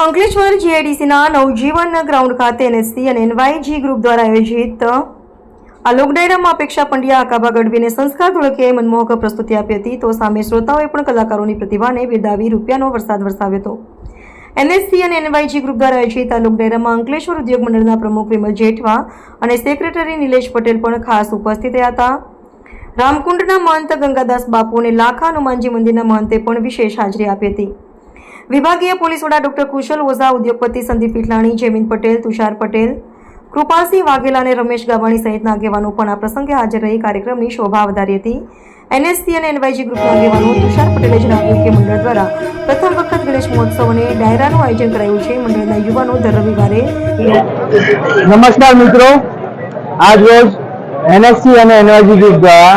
અંકલેશ્વર જીઆઈડીસીના નવજીવન ગ્રાઉન્ડ ખાતે એનએસસી અને એનવાયજી ગ્રુપ દ્વારા આયોજિત આ લોકડાયરામાં અપેક્ષા પંડ્યા આકાબા ગઢવીને સંસ્કાર ધોળકીએ મનમોહક પ્રસ્તુતિ આપી હતી. તો સામે શ્રોતાઓએ પણ કલાકારોની પ્રતિભાને બિરદાવી રૂપિયાનો વરસાદ વરસાવ્યો હતો. એનએસસી અને એનવાયજી ગ્રુપ દ્વારા આયોજિત આ લોકડાયરામાં અંકલેશ્વર ઉદ્યોગ મંડળના પ્રમુખ વિમલ જેઠવા અને સેક્રેટરી નિલેશ પટેલ પણ ખાસ ઉપસ્થિત રહ્યા હતા. રામકુંડના મહંત ગંગાદાસ બાપુ અને લાખા હનુમાનજી મંદિરના મહંતે પણ વિશેષ હાજરી આપી હતી. વિભાગીય પોલીસ વડા ડોક્ટર કુશલ ઓઝા, ઉદ્યોગપતિ સંદીપ પીઠલાણી જયમીન પટેલ, તુષાર પટેલ, કૃપાલસિંહ વાઘેલા અને રમેશ ગાવાણી સહિતના આગેવાનો પણ આ પ્રસંગે હાજર રહી. કાર્યક્રમની શોભા વધારી હતી. એનએસસી અને એનવાયજી ગ્રુપના આગેવાનો તુષાર પટેલે જણાવ્યું કે મંડળ દ્વારા પ્રથમ વખત ગણેશ મહોત્સવ અને ડાયરાનું આયોજન કરાયું છે. મંડળના યુવાનો દર રવિવારે નમસ્કાર મિત્રો. આજ રોજ એનએસસી અને એનવાયજી ગ્રુપ દ્વારા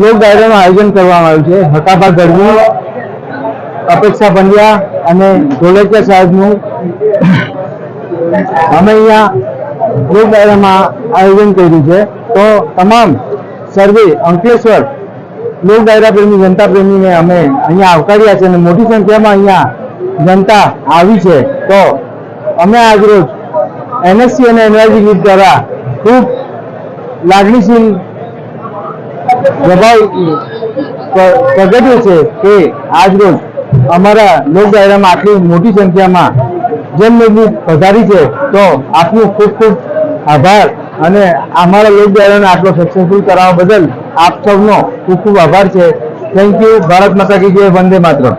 લોક ડાયરાનું આયોજન કરવામાં આવ્યું છે. હકાભા ગઢવી અપેક્ષા પંડ્યા અને ધોળકિયા સાહેબનું અમે અહીંયા આયોજન કર્યું છે. તો તમામ સર્વે અંકલેશ્વર લોક ડાયરા પ્રેમી, જનતા પ્રેમીને અમે અહીંયા આવકાર્યા છે અને મોટી સંખ્યામાં અહીંયા જનતા આવી છે. તો અમે આજરોજ એનએસસી અને એનઆરજી ગ્રુપ દ્વારા ખૂબ લાગણીશીલ પ્રભાવ પ્રગટ્યો છે કે આજરોજ અમારા લોક દાયરામાં આટલી મોટી સંખ્યામાં જનમેદની પધારી છે, તો આપનું ખૂબ ખૂબ આભાર અને અમારા લોક દાયરાને આટલો સક્સેસફુલ કરાવવા બદલ આપ સૌનો ખૂબ ખૂબ આભાર છે. થેન્ક યુ ભારત માતા કી જય. વંદે માતરમ.